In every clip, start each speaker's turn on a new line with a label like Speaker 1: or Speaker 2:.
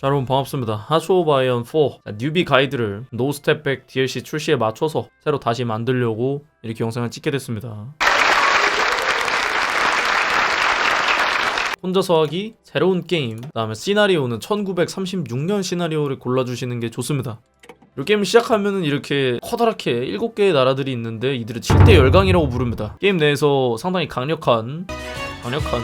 Speaker 1: 자 여러분 반갑습니다. 하초 바이언 4 자, 뉴비 가이드를 노 스텝백 DLC 출시에 맞춰서 새로 다시 만들려고 이렇게 영상을 찍게 됐습니다. 혼자서 하기 새로운 게임 그 다음에 시나리오는 1936년 시나리오를 골라주시는 게 좋습니다. 이 게임 시작하면은 이렇게 커다랗게 7개의 나라들이 있는데 이들을 7대 열강이라고 부릅니다. 게임 내에서 상당히 강력한 강력한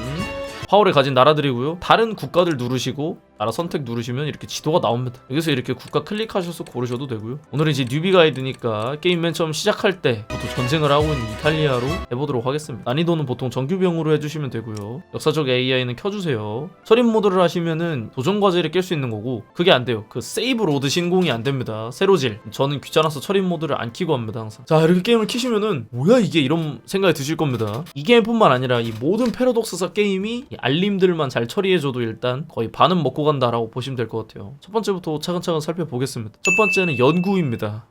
Speaker 1: 파워를 가진 나라들이고요. 다른 국가들 누르시고 나라 선택 누르시면 이렇게 지도가 나옵니다. 여기서 이렇게 국가 클릭하셔서 고르셔도 되고요. 오늘은 이제 뉴비 가이드니까 게임 맨 처음 시작할 때 보통 전쟁을 하고 있는 이탈리아로 해보도록 하겠습니다. 난이도는 보통 정규병으로 해주시면 되고요. 역사적 AI는 켜주세요. 철인 모드를 하시면은 도전 과제를 깰 수 있는 거고 그게 안 돼요. 그 세이브 로드 신공이 안 됩니다. 세로질. 저는 귀찮아서 철인 모드를 안 키고 합니다 항상. 자 이렇게 게임을 키시면은 뭐야 이게 이런 생각이 드실 겁니다. 이 게임뿐만 아니라 이 모든 패러독스사 게임이 이 알림들만 잘 처리해줘도 일단 거의 반은 먹고 간다라고 보시면 될 것 같아요. 첫 번째부터 차근차근 살펴보겠습니다. 첫 번째는 연구입니다.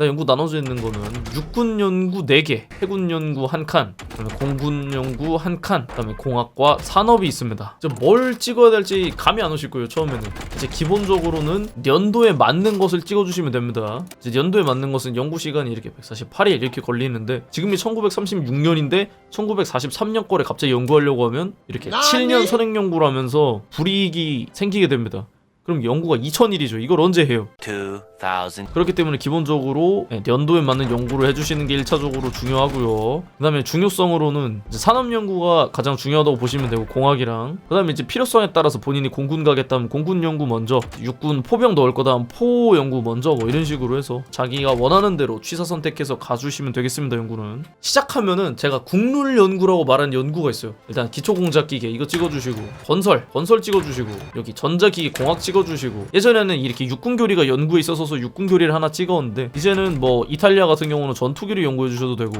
Speaker 1: 나 연구 나눠져 있는 거는 육군 연구 4개, 해군 연구 1칸, 그다음에 공군 연구 1칸, 그다음에 공학과 산업이 있습니다. 이제 뭘 찍어야 될지 감이 안 오실 거예요, 처음에는. 이제 기본적으로는 연도에 맞는 것을 찍어 주시면 됩니다. 이제 연도에 맞는 것은 연구 시간이 이렇게 148일 이렇게 걸리는데 지금이 1936년인데 1943년 거를 갑자기 연구하려고 하면 이렇게 7년 선행 연구를 하면서 불이익이 생기게 됩니다. 그럼 연구가 2000일이죠. 이걸 언제 해요?
Speaker 2: 2000
Speaker 1: 그렇기 때문에 기본적으로 네, 연도에 맞는 연구를 해주시는 게 1차적으로 중요하고요. 그 다음에 중요성으로는 이제 산업 연구가 가장 중요하다고 보시면 되고 공학이랑. 그 다음에 이제 필요성에 따라서 본인이 공군 가겠다면 공군 연구 먼저 육군 포병 넣을 거다 하면 포 연구 먼저 뭐 이런 식으로 해서 자기가 원하는 대로 취사 선택해서 가주시면 되겠습니다 연구는. 시작하면은 제가 국룰 연구라고 말한 연구가 있어요. 일단 기초공작기계 이거 찍어주시고 건설 건설 찍어주시고 여기 전자기기 공학 찍어주시고. 예전에는 이렇게 육군교리가 연구에 있어서 육군교리를 하나 찍었는데 이제는 뭐 이탈리아 같은 경우는 전투기를 연구해 주셔도 되고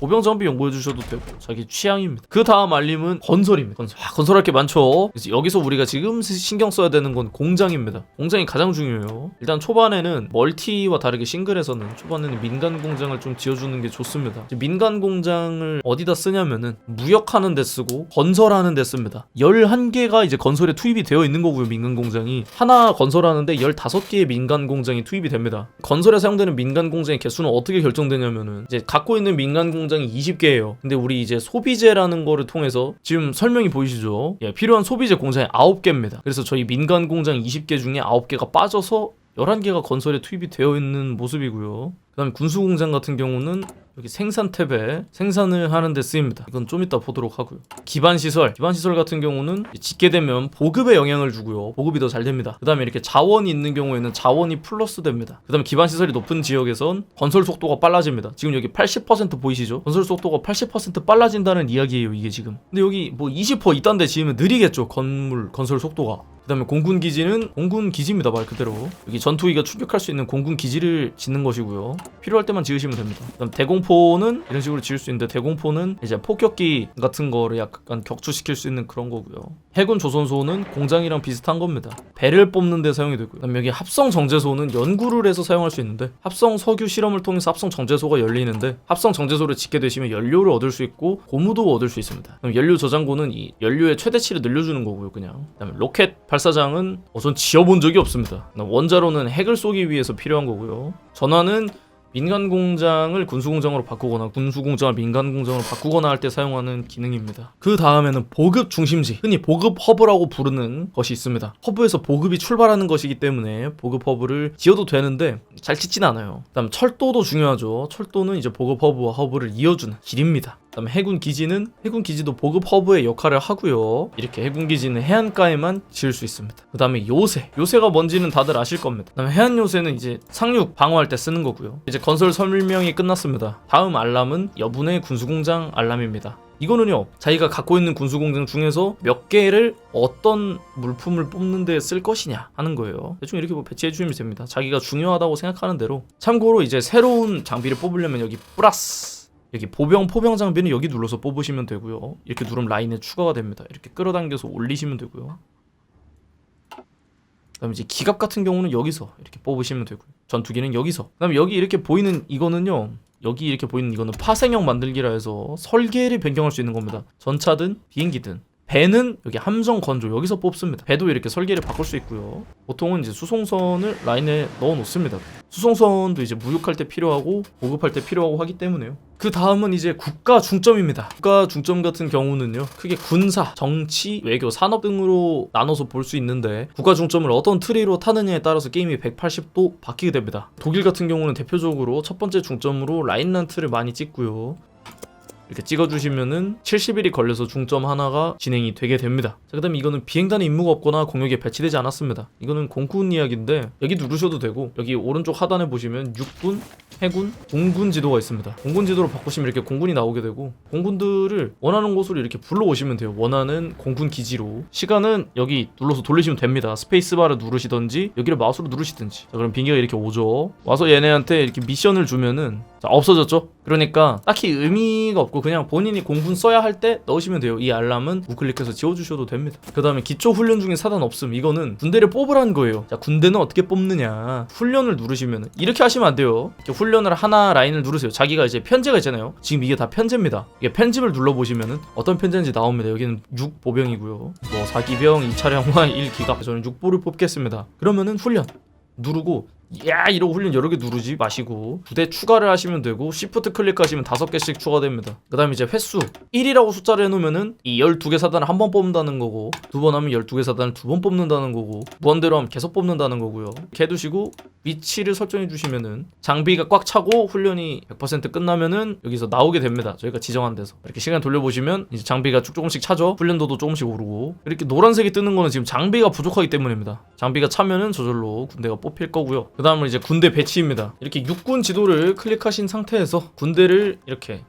Speaker 1: 보병 장비 연구해 주셔도 되고 자기 취향입니다. 그 다음 알림은 건설입니다. 건설. 아, 건설할 게 많죠. 여기서 우리가 지금 신경 써야 되는 건 공장입니다. 공장이 가장 중요해요. 일단 초반에는 멀티와 다르게 싱글에서는 초반에는 민간 공장을 좀 지어주는 게 좋습니다. 민간 공장을 어디다 쓰냐면은 무역하는 데 쓰고 건설하는 데 씁니다. 11개가 이제 건설에 투입이 되어 있는 거고요 민간 공장이. 하나 건설하는데 15개의 민간 공장이 투입이 됩니다. 건설에 사용되는 민간 공장의 개수는 어떻게 결정되냐면은 이제 갖고 있는 민간 공장이 20개예요. 근데 우리 이제 소비재라는 거를 통해서 지금 설명이 보이시죠? 예, 필요한 소비재 공장이 9개입니다. 그래서 저희 민간 공장 20개 중에 9개가 빠져서 11개가 건설에 투입이 되어 있는 모습이고요. 그 다음에 군수공장 같은 경우는 여기 생산 탭에 생산을 하는 데 쓰입니다. 이건 좀 이따 보도록 하고요. 기반시설. 기반시설 같은 경우는 짓게 되면 보급에 영향을 주고요. 보급이 더 잘 됩니다. 그 다음에 이렇게 자원이 있는 경우에는 자원이 플러스 됩니다. 그 다음에 기반시설이 높은 지역에선 건설 속도가 빨라집니다. 지금 여기 80% 보이시죠? 건설 속도가 80% 빨라진다는 이야기예요, 이게 지금. 근데 여기 뭐 20% 이딴 데 지으면 느리겠죠, 건물, 건설 속도가. 그 다음에 공군 기지는 공군 기지입니다 말 그대로. 여기 전투기가 출격할 수 있는 공군 기지를 짓는 것이고요. 필요할 때만 지으시면 됩니다. 그 다음 대공포는 이런 식으로 지을 수 있는데 대공포는 이제 폭격기 같은 거를 약간 격추시킬 수 있는 그런 거고요. 해군 조선소는 공장이랑 비슷한 겁니다. 배를 뽑는 데 사용이 되고요. 그 다음 여기 합성 정제소는 연구를 해서 사용할 수 있는데 합성 석유 실험을 통해서 합성 정제소가 열리는데 합성 정제소를 짓게 되시면 연료를 얻을 수 있고 고무도 얻을 수 있습니다. 그럼 연료 저장고는 이 연료의 최대치를 늘려주는 거고요 그냥. 그 다음에 로켓 발사 장은 우선 지어본 적이 없습니다. 원자로는 핵을 쏘기 위해서 필요한 거고요. 전화는 민간 공장을 군수 공장으로 바꾸거나 군수 공장을 민간 공장으로 바꾸거나 할 때 사용하는 기능입니다. 그 다음에는 보급 중심지, 흔히 보급 허브라고 부르는 것이 있습니다. 허브에서 보급이 출발하는 것이기 때문에 보급 허브를 지어도 되는데 잘 짓진 않아요. 그다음 철도도 중요하죠. 철도는 이제 보급 허브와 허브를 이어주는 길입니다. 그다음에 해군 기지는 해군 기지도 보급 허브의 역할을 하고요. 이렇게 해군 기지는 해안가에만 지을 수 있습니다. 그다음에 요새 요새가 뭔지는 다들 아실 겁니다. 그다음에 해안 요새는 이제 상륙 방어할 때 쓰는 거고요. 이제 건설 설명이 끝났습니다. 다음 알람은 여분의 군수공장 알람입니다. 이거는요 자기가 갖고 있는 군수공장 중에서 몇 개를 어떤 물품을 뽑는 데 쓸 것이냐 하는 거예요 대충 이렇게 뭐 배치해 주시면 됩니다 자기가 중요하다고 생각하는 대로 참고로 이제 새로운 장비를 뽑으려면 여기 플러스 여기 보병 포병 장비는 여기 눌러서 뽑으시면 되고요. 이렇게 누르면 라인에 추가가 됩니다. 이렇게 끌어당겨서 올리시면 되고요. 그다음에 이제 기갑 같은 경우는 여기서 이렇게 뽑으시면 되고요. 전투기는 여기서. 그다음에 여기 이렇게 보이는 이거는요. 여기 이렇게 보이는 이거는 파생형 만들기라 해서 설계를 변경할 수 있는 겁니다. 전차든 비행기든 배는 여기 함정 건조 여기서 뽑습니다. 배도 이렇게 설계를 바꿀 수 있고요. 보통은 이제 수송선을 라인에 넣어 놓습니다. 수송선도 이제 무역할 때 필요하고 보급할 때 필요하고 하기 때문에요. 그 다음은 이제 국가 중점입니다. 국가 중점 같은 경우는요, 크게 군사, 정치, 외교, 산업 등으로 나눠서 볼 수 있는데, 국가 중점을 어떤 트리로 타느냐에 따라서 게임이 180도 바뀌게 됩니다. 독일 같은 경우는 대표적으로 첫 번째 중점으로 라인란트를 많이 찍고요. 이렇게 찍어주시면은 70일이 걸려서 중점 하나가 진행이 되게 됩니다. 자, 그 다음에 이거는 비행단의 임무가 없거나 공역에 배치되지 않았습니다. 이거는 공군 이야기인데 여기 누르셔도 되고 여기 오른쪽 하단에 보시면 육군, 해군, 공군 지도가 있습니다. 공군 지도로 바꾸시면 이렇게 공군이 나오게 되고 공군들을 원하는 곳으로 이렇게 불러오시면 돼요. 원하는 공군 기지로 시간은 여기 눌러서 돌리시면 됩니다. 스페이스바를 누르시던지 여기를 마우스로 누르시든지 자, 그럼 빙계가 이렇게 오죠. 와서 얘네한테 이렇게 미션을 주면은 자, 없어졌죠? 그러니까 딱히 의미가 없고 그냥 본인이 공군 써야 할 때 넣으시면 돼요. 이 알람은 우클릭해서 지워주셔도 됩니다. 그 다음에 기초 훈련 중에 사단 없음. 이거는 군대를 뽑으라는 거예요. 자, 군대는 어떻게 뽑느냐? 훈련을 누르시면 이렇게 하시면 안 돼요. 훈련을 하나 라인을 누르세요. 자기가 이제 편제가 있잖아요. 지금 이게 다 편제입니다. 이게 편집을 눌러보시면은 어떤 편제인지 나옵니다. 여기는 6 보병이고요. 뭐 4기병, 2차량화, 1기갑. 저는 6보를 뽑겠습니다. 그러면은 훈련 누르고 야 이러고 훈련 여러 개 누르지 마시고. 부대 추가를 하시면 되고 시프트 클릭하시면 다섯 개씩 추가됩니다. 그 다음에 이제 횟수. 1이라고 숫자를 해놓으면은 이 12개 사단을 한 번 뽑는다는 거고 두 번 하면 12개 사단을 두 번 뽑는다는 거고 무한대로 하면 계속 뽑는다는 거고요. 이렇게 해두시고 위치를 설정해 주시면은 장비가 꽉 차고 훈련이 100% 끝나면은 여기서 나오게 됩니다. 저희가 지정한 데서. 이렇게 시간 돌려보시면 이제 장비가 쭉 조금씩 차죠. 훈련도도 조금씩 오르고. 이렇게 노란색이 뜨는 거는 지금 장비가 부족하기 때문입니다. 장비가 차면은 저절로 군대가 뽑힐 거고요 그 다음은 이제 군대 배치입니다. 이렇게 육군 지도를 클릭하신 상태에서 군대를 이렇게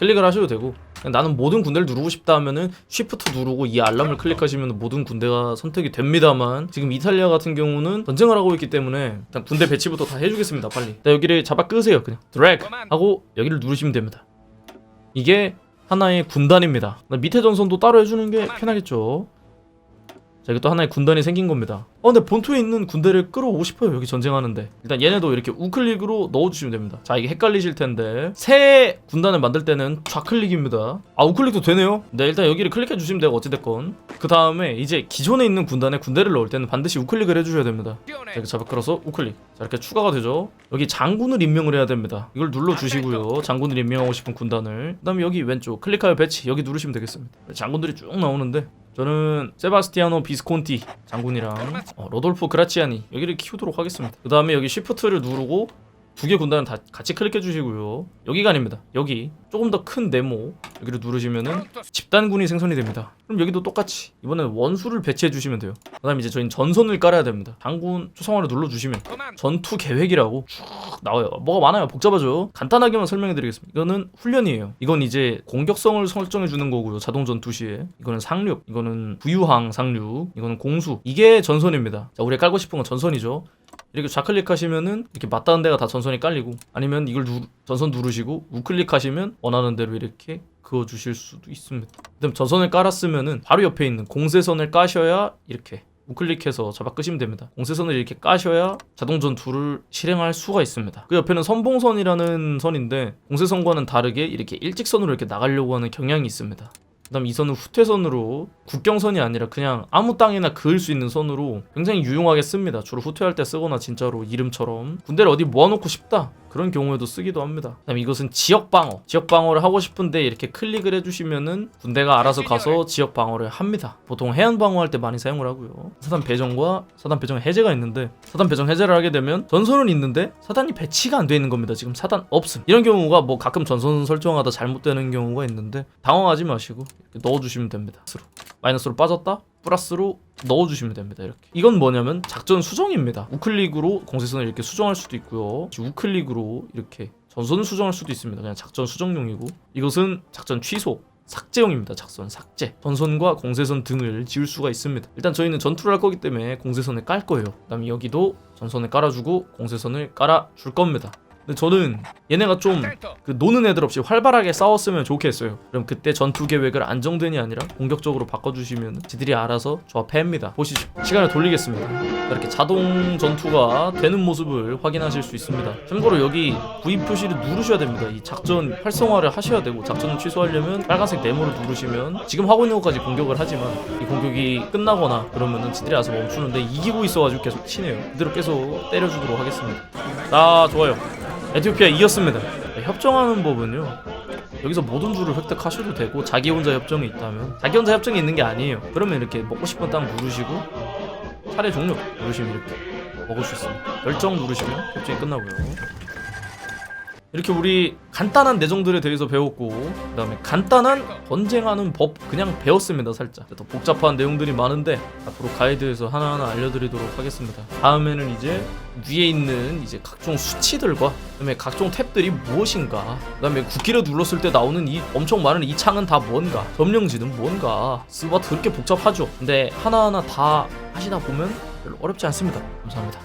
Speaker 1: 클릭을 하셔도 되고 나는 모든 군대를 누르고 싶다 하면은 쉬프트 누르고 이 알람을 클릭하시면 모든 군대가 선택이 됩니다만 지금 이탈리아 같은 경우는 전쟁을 하고 있기 때문에 일단 군대 배치부터 다 해주겠습니다 빨리. 자, 여기를 잡아 끄세요 그냥. 드래그! 하고 여기를 누르시면 됩니다. 이게 하나의 군단입니다. 밑에 전선도 따로 해주는 게 편하겠죠 자 이게 또 하나의 군단이 생긴 겁니다. 어 근데 본토에 있는 군대를 끌어오고 싶어요 여기 전쟁하는데. 일단 얘네도 이렇게 우클릭으로 넣어주시면 됩니다. 자 이게 헷갈리실 텐데. 새 군단을 만들 때는 좌클릭입니다. 아 우클릭도 되네요? 네 일단 여기를 클릭해 주시면 되고 어찌됐건. 그 다음에 이제 기존에 있는 군단에 군대를 넣을 때는 반드시 우클릭을 해주셔야 됩니다. 자 이렇게 잡아 끌어서 우클릭. 자 이렇게 추가가 되죠? 여기 장군을 임명을 해야 됩니다. 이걸 눌러주시고요. 장군을 임명하고 싶은 군단을. 그 다음에 여기 왼쪽 클릭하여 배치 여기 누르시면 되겠습니다. 장군들이 쭉 나오는데 저는 세바스티아노 비스콘티 장군이랑 어, 로돌프 그라치아니 여기를 키우도록 하겠습니다. 그 다음에 여기 쉬프트를 누르고 두 개 군단을 다 같이 클릭해 주시고요. 여기가 아닙니다. 여기 조금 더 큰 네모 여기를 누르시면은 집단군이 생성이 됩니다. 그럼 여기도 똑같이 이번엔 원수를 배치해 주시면 돼요. 그 다음에 이제 저희는 전선을 깔아야 됩니다. 장군 초상화를 눌러주시면 전투 계획이라고 쭉 나와요. 뭐가 많아요. 복잡하죠. 간단하게만 설명해 드리겠습니다. 이거는 훈련이에요. 이건 이제 공격성을 설정해 주는 거고요. 자동 전투 시에. 이거는 상륙, 이거는 부유항 상륙, 이거는 공수. 이게 전선입니다. 자, 우리가 깔고 싶은 건 전선이죠. 이렇게 좌클릭 하시면은 이렇게 맞닿은 데가 다 전선이 깔리고 아니면 이걸 누, 전선 누르시고 우클릭 하시면 원하는 대로 이렇게 그어 주실 수도 있습니다. 그다음 전선을 깔았으면은 바로 옆에 있는 공세선을 까셔야 이렇게 우클릭해서 잡아 끄시면 됩니다. 공세선을 이렇게 까셔야 자동 전투를 실행할 수가 있습니다. 그 옆에는 선봉선이라는 선인데 공세선과는 다르게 이렇게 일직선으로 이렇게 나가려고 하는 경향이 있습니다. 그다음 이 선은 후퇴선으로 국경선이 아니라 그냥 아무 땅에나 그을 수 있는 선으로 굉장히 유용하게 씁니다. 주로 후퇴할 때 쓰거나 진짜로 이름처럼 군대를 어디 모아놓고 싶다 그런 경우에도 쓰기도 합니다. 그다음 이것은 지역 방어. 지역 방어를 하고 싶은데 이렇게 클릭을 해주시면은 군대가 알아서 가서 지역 방어를 합니다. 보통 해안 방어할 때 많이 사용을 하고요. 사단 배정과 사단 배정 해제가 있는데 사단 배정 해제를 하게 되면 전선은 있는데 사단이 배치가 안 돼 있는 겁니다. 지금 사단 없음. 이런 경우가 뭐 가끔 전선 설정하다 잘못되는 경우가 있는데 당황하지 마시고 넣어주시면 됩니다. 마이너스로 마이너스로 빠졌다. 플러스로 넣어주시면 됩니다. 이렇게 이건 뭐냐면 작전 수정입니다. 우클릭으로 공세선을 이렇게 수정할 수도 있고요. 우클릭으로 이렇게 전선을 수정할 수도 있습니다. 그냥 작전 수정용이고 이것은 작전 취소 삭제용입니다. 작전 삭제. 전선과 공세선 등을 지울 수가 있습니다. 일단 저희는 전투를 할 거기 때문에 공세선을 깔 거예요. 그 다음에 여기도 전선을 깔아주고 공세선을 깔아줄 겁니다. 근데 저는 얘네가 좀 그 노는 애들 없이 활발하게 싸웠으면 좋겠어요. 그럼 그때 전투 계획을 안정된이 아니라 공격적으로 바꿔주시면 지들이 알아서 조합해입니다. 보시죠. 시간을 돌리겠습니다. 이렇게 자동 전투가 되는 모습을 확인하실 수 있습니다. 참고로 여기 V 표시를 누르셔야 됩니다. 이 작전 활성화를 하셔야 되고 작전을 취소하려면 빨간색 네모를 누르시면 지금 하고 있는 것까지 공격을 하지만 이 공격이 끝나거나 그러면은 지들이 와서 멈추는데 이기고 있어가지고 계속 치네요. 그대로 계속 때려주도록 하겠습니다. 아 좋아요. 에티오피아 이겼습니다. 네, 협정하는 법은요. 여기서 모든 줄을 획득하셔도 되고 자기 혼자 협정이 있다면 자기 혼자 협정이 있는 게 아니에요. 그러면 이렇게 먹고 싶은 땅 누르시고 차례 종료 누르시면 이렇게 먹을 수 있습니다. 결정 누르시면 협정이 끝나고요. 이렇게 우리 간단한 내정들에 대해서 배웠고 그 다음에 간단한 전쟁하는 법 그냥 배웠습니다 살짝. 더 복잡한 내용들이 많은데 앞으로 가이드에서 하나하나 알려드리도록 하겠습니다. 다음에는 이제 위에 있는 이제 각종 수치들과 그다음에 각종 탭들이 무엇인가 그다음에 국기를 눌렀을 때 나오는 이 엄청 많은 이 창은 다 뭔가 점령지는 뭔가. 스바트 그렇게 복잡하죠? 근데 하나하나 다 하시다 보면 별로 어렵지 않습니다. 감사합니다